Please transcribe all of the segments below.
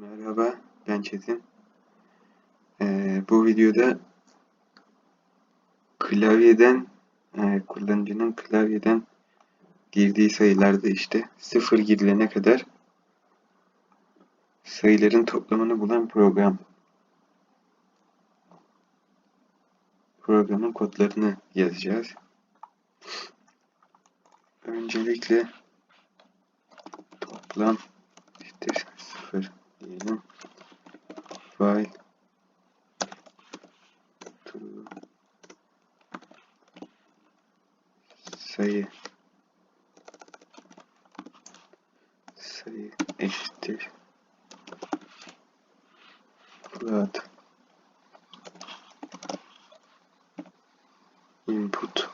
Merhaba, ben Çetin. Ee, bu videoda klavyeden, e, kullanıcının klavyeden girdiği sayılarda işte sıfır girilene kadar sayıların toplamını bulan program. Programın kodlarını yazacağız. Öncelikle toplam eşittir sıfır né? Vai. Sei, sei, sair este. Lado. Input.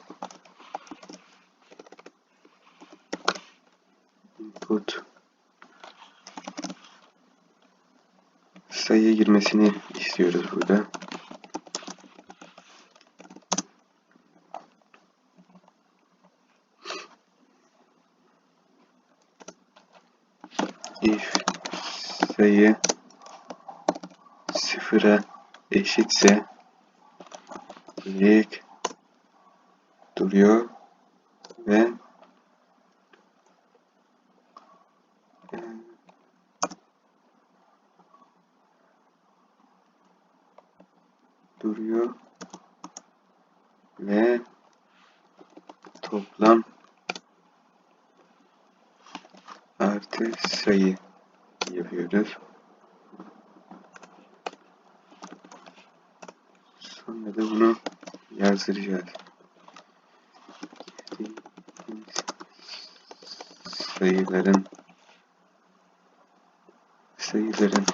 Input. Sayı girmesini istiyoruz burada. if sayı sıfıra eşitse ilk duruyor ve e, duruyor ve toplam artı sayı yapıyoruz. Sonra da bunu yazdıracağız. Sayıların sayıların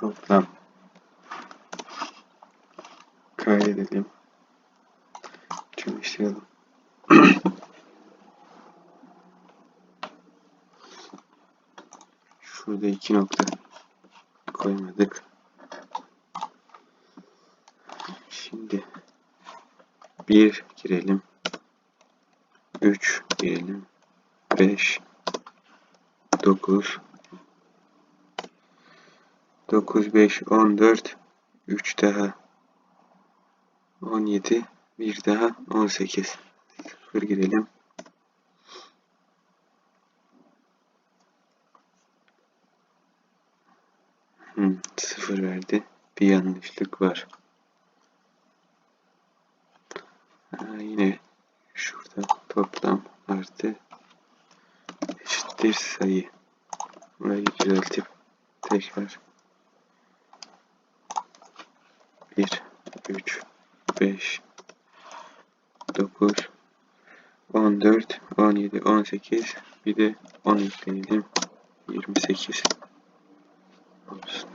toplam kaydedelim. Çalıştıralım. Şurada iki nokta koymadık. Şimdi bir girelim. Üç girelim. Beş. Dokuz. Dokuz, beş, on dört. Üç daha 17 bir daha 18 sıfır girelim. Hmm, sıfır verdi. Bir yanlışlık var. Ha, yine şurada toplam artı eşittir sayı. Burayı düzeltip tekrar 1 3 5 9 14 17 18 bir de 10 ekleyelim 28 olsun.